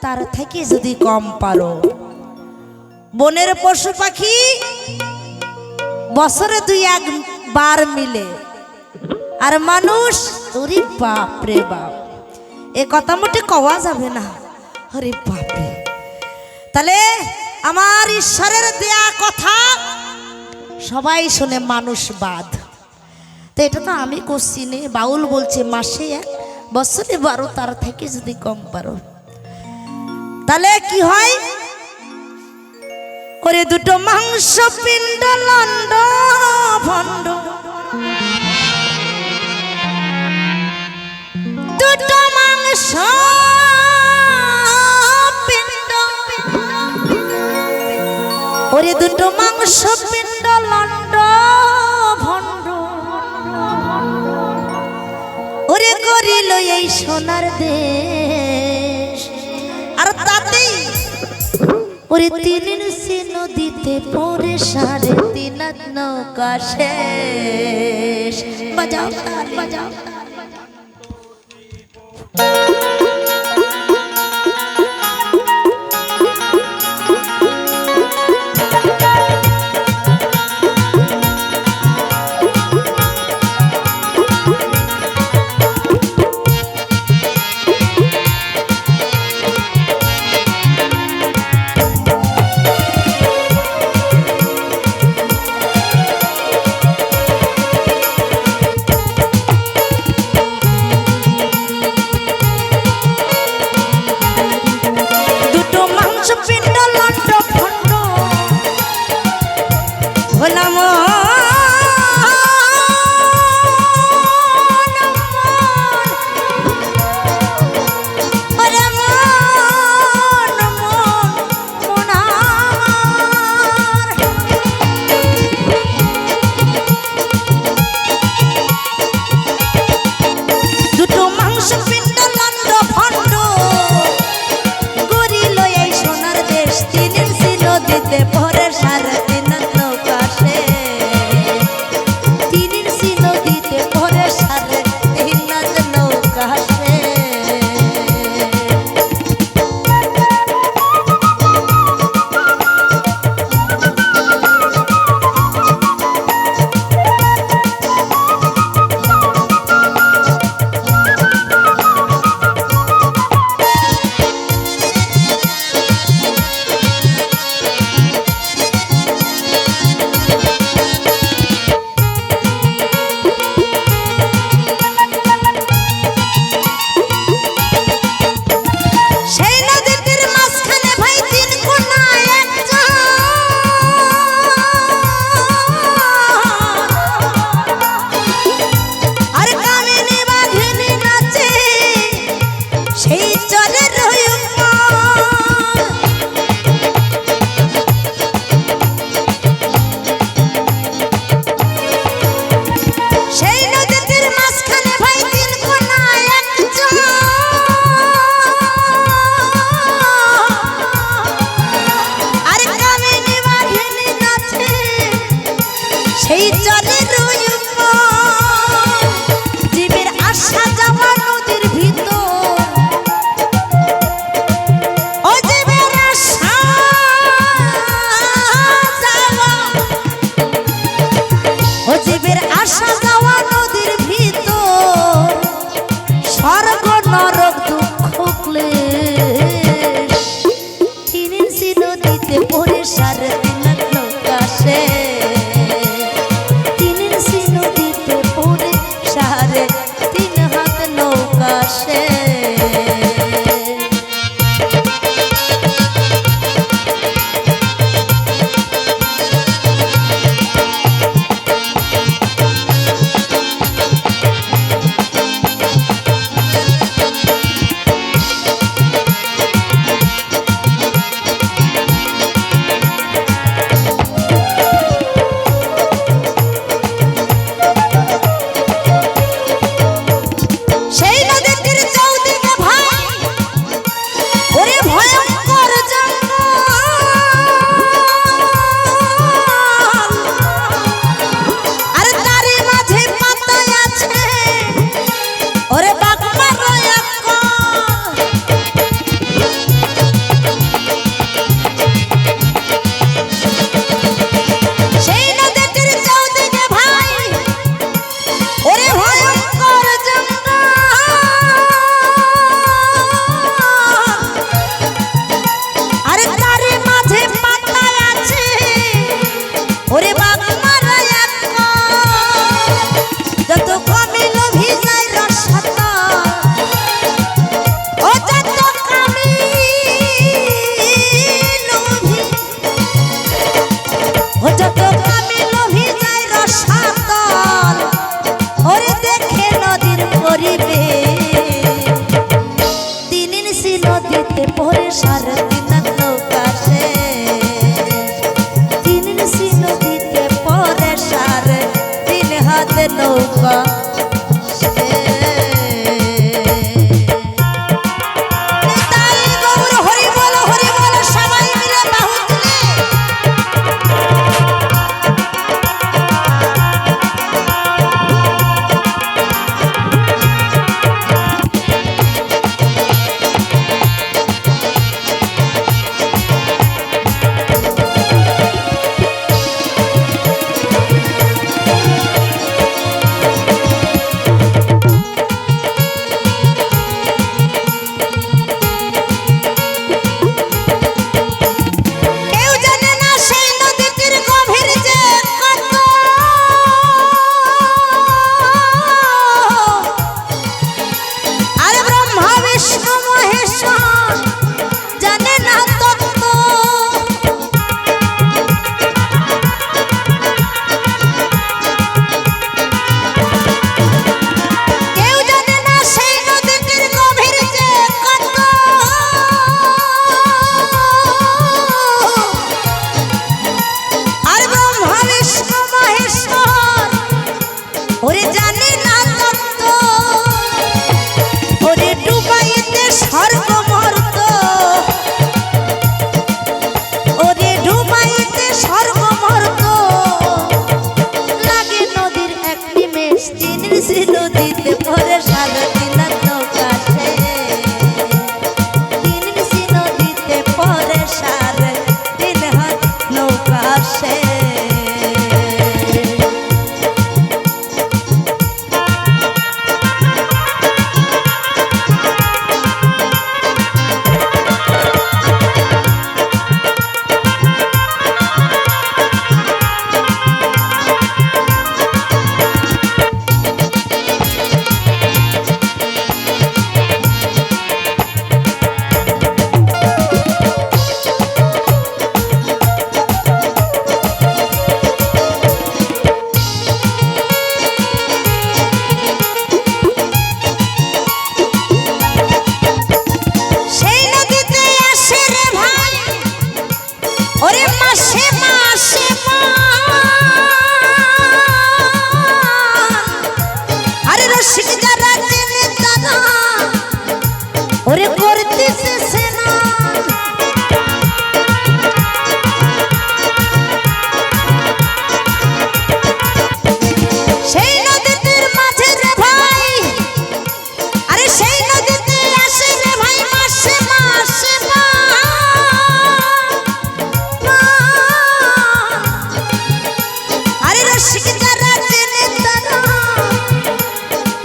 তার থেকে যদি কম পারো। বনের পশু পাখি বছরে দুই একবার মিলে। আর মানুষ, ওরে বাপ রে বাপ। এ কথা মোটে কওয়া যাবে না। আরে বাপরে তাহলে আমার ঈশ্বরের দেয়া কথা সবাই শোনে মানুষবাদ তো এটা তো আমি করছি নে। বাউল বলছে, মাসে এক, বছরে বারো, তার থেকে যদি কম পারো। তাহলে কি হয়? করে দুটো মাংস পিণ্ড লন্ড ভণ্ড। দুটো মাংস ওরে দুটো মাংস পিণ্ড লন্ড ভণ্ড। ওরে করিল এই সোনার দেশ। ওরে তিন সে নদীতে পরে সাড়ে তিন নৌকা শেষ। বাজাও বাজাও সেই চরে রুই I'm in. নৌকাশে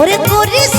ওরে করিস